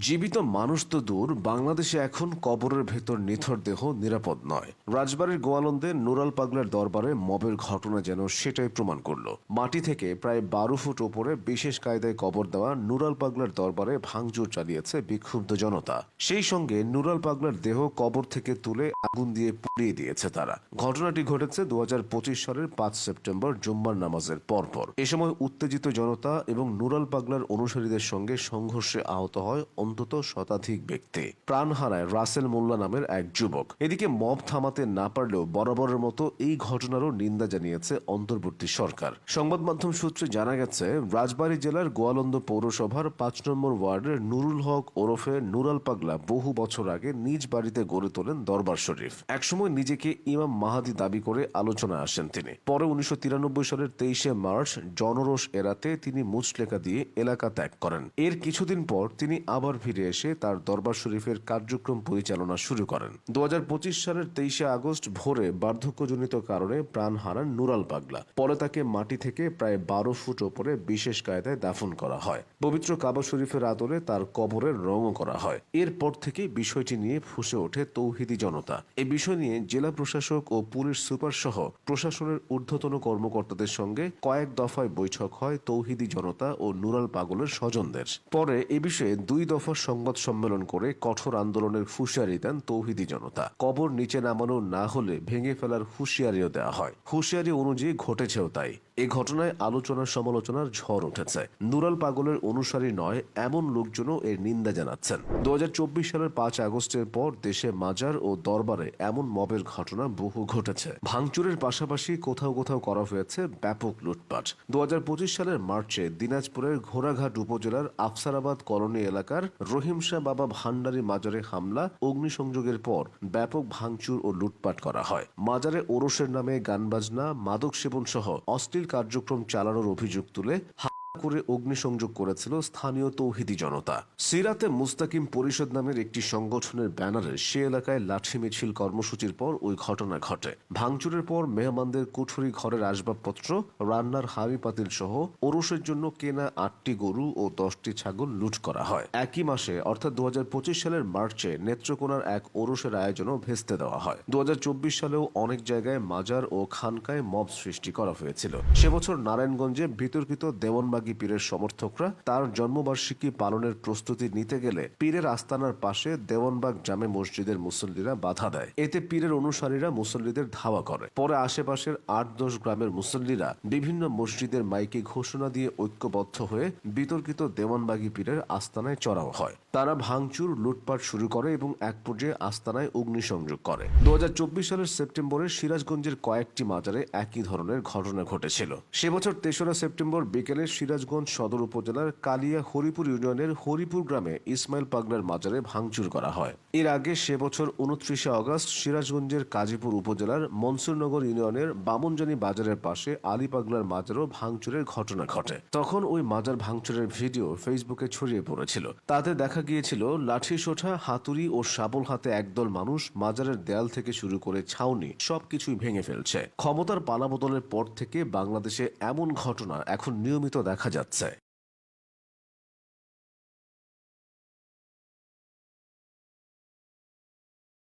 জীবিত মানুষ তো দূর, বাংলাদেশে এখন কবরের ভেতর নিথর দেহ নিরাপদ নয়। রাজবাড়ির গোয়ালন্দে নুরাল পাগলার দরবারে মবের ঘটনা যেন সেটাই প্রমাণ করল। মাটি থেকে প্রায় বারো ফুট ওপরে বিশেষ কায়দায় কবর দেওয়া নুরাল পাগলার দরবারে ভাঙচুর চালিয়েছে বিক্ষুব্ধ জনতা। সেই সঙ্গে নুরাল পাগলার দেহ কবর থেকে তুলে আগুন দিয়ে পুড়িয়ে দিয়েছে তারা। ঘটনাটি ঘটেছে দু হাজার পঁচিশ সালের পাঁচ সেপ্টেম্বর জুম্মার নামাজের পরপর। এ সময় উত্তেজিত জনতা এবং নুরাল পাগলার অনুসারীদের সঙ্গে সংঘর্ষে আহত হয় অন্তত শতাধিক ব্যক্তি। প্রাণ হারায় রাসেল মোল্লা নামের এক যুবক। এদিকে মব থামাতে না পারলেও বরাবরের মতো এই ঘটনারও নিন্দা জানিয়েছে অন্তর্বর্তী সরকার। সংবাদ মাধ্যম সূত্রে জানা গেছে, রাজবাড়ী জেলার গোয়ালন্দ পৌরসভার পাঁচ নম্বর ওয়ার্ডের নুরুল হক ওরফে নুরাল পাগলা বহু বছর আগে নিজ বাড়িতে গড়ে তোলেন দরবার শরীফ। একসময় নিজেকে ইমাম মাহাদি দাবি করে আলোচনা আসেন তিনি। পরে উনিশশো তিরানব্বই সালের তেইশে মার্চ জনরোষ এড়াতে তিনি মুচলেখা দিয়ে এলাকা ত্যাগ করেন। এর কিছুদিন পর তিনি আবার ফিরে এসে তার দরবার শরীফের কার্যক্রম পরিচালনা শুরু করেন। দু সালের তেইশে আগস্ট ভোরে বার্ধক্যজনিত কারণে প্রাণ হারান নুরাল পাগলা। পরে তাকে মাটি থেকে প্রায় বারো ফুট ওপরে বিশেষ কায়দায় দাফন করা হয়। পবিত্র কাবা শরীফের আদলে তার কবরের রঙও করা হয়। এরপর থেকে বিষয়টি নিয়ে ফুসে ওঠে তৌহিদি জনতা। এ বিষয় নিয়ে জেলা প্রশাসক ও পুলিশ সুপার সহ প্রশাসনের ঊর্ধ্বতন কর্মকর্তাদের সঙ্গে কয়েক দফায় বৈঠক হয় তৌহিদি জনতা ও নুরাল পাগলের স্বজনদের। পরে এ বিষয়ে দুই দফা সংবাদ সম্মেলন করে কঠোর আন্দোলনের হুঁশিয়ারি দেন তৌহিদি জনতা। কবর নিচে নামানো না হলে ভেঙে ফেলার হুঁশিয়ারিও দেওয়া হয়। হুঁশিয়ারি অনুযায়ী ঘটেছেও তাই। এ ঘটনায় আলোচনা সমালোচনার ঝড় উঠেছে। নুরাল পাগলের অনুসারী নয়, এমন লোকজনও এর নিন্দা জানাচ্ছেন। দু সালের পাঁচ আগস্টের পর দেশে মাজার ও দরবারে এমন মবের ঘটনা বহু ঘটেছে। ভাঙচুরের পাশাপাশি কোথাও কোথাও করা হয়েছে ব্যাপক লুটপাট। দু সালের মার্চে দিনাজপুরের ঘোড়াঘাট উপজেলার আফসারাবাদ কলোনি এলাকার রহিমশা বাবা ভান্ডারি মাজারে হামলা, অগ্নিসংযোগের পর ব্যাপক ভাঙচুর ও লুটপাট করা হয়। মাজারে ওরসের নামে গানবাজনা মাদক সেবন সহ অশ্লীল কার্যক্রম চালানোর অভিযোগ তুলে করে অগ্নিসংযোগ করেছিল স্থানীয় তৌহিদি জনতা। সিরাতে মুস্তাকিম পরিষদ নামের একটি সংগঠনের ব্যানারে সে এলাকায় লাঠি মিছিল কর্মসূচির পর ওই ঘটনা ঘটে। ভাঙচুরের পর মেহমানদের কুঠুরি ঘরের আসবাবপত্র, রান্নার হাড়ি পাতিল সহ ওরসের জন্য কেনা আটটি গরু ও দশটি ছাগল লুট করা হয়। একই মাসে, অর্থাৎ দু হাজার পঁচিশ সালের মার্চে নেত্রকোনার এক ওরসের আয়োজনও ভেস্তে দেওয়া হয়। দু হাজার চব্বিশ সালেও অনেক জায়গায় মাজার ও খানকায় মব সৃষ্টি করা হয়েছিল। সে বছর নারায়ণগঞ্জে বিতর্কিত দেওয়ানবাগী পীরের সমর্থকরা তার জন্মবার্ষিকী পালনের প্রস্তুতি নিতে গেলে পীরের আস্তানার পাশে দেওয়ানবাগ জামে মসজিদের মুসল্লিরা বাধা দেয়। এতে পীরের অনুসারীরা মুসল্লিদের ধাওয়া করে। পরে আশেপাশের আট দশ গ্রামের মুসল্লিরা বিভিন্ন মসজিদের মাইকে ঘোষণা দিয়ে ঐক্যবদ্ধ হয়ে বিতর্কিত দেওয়ানবাগী পীরের আস্তানায় চড়াও হয়। তারা ভাঙচুর, লুটপাট শুরু করে এবং এক পর্যায়ে আস্তানায় অগ্নিসংযোগ করে। দু হাজার চব্বিশ সালের সেপ্টেম্বরে সিরাজগঞ্জের কয়েকটি মাজারে একই ধরনের ঘটনা ঘটেছিল। সে বছর তেসরা সেপ্টেম্বর বিকেলে সিরাজগঞ্জ সদর উপজেলার কালিয়া হরিপুর ইউনিয়নের হরিপুর গ্রামে ইসমাইল পাগলার মাজারে ভাঙচুর করা হয়। এর আগে সে বছর উনত্রিশে অগস্ট সিরাজগঞ্জের কাজীপুর উপজেলার মনসুরনগর ইউনিয়নের বামনজানি বাজারের পাশে আলী পাগলার মাজারও ভাঙচুরের ঘটনা ঘটে। তখন ওই মাজার ভাঙচুরের ভিডিও ফেসবুকে ছড়িয়ে পড়েছিল। তাতে দেখা গিয়েছিল, লাঠি সোঠা, হাতুড়ি ও শাবল হাতে একদল মানুষ মাজারের দেয়াল থেকে শুরু করে ছাউনি সবকিছুই ভেঙে ফেলছে। ক্ষমতার পালাবদলের পর থেকে বাংলাদেশে এমন ঘটনা এখন নিয়মিত দেখা रखा जाता है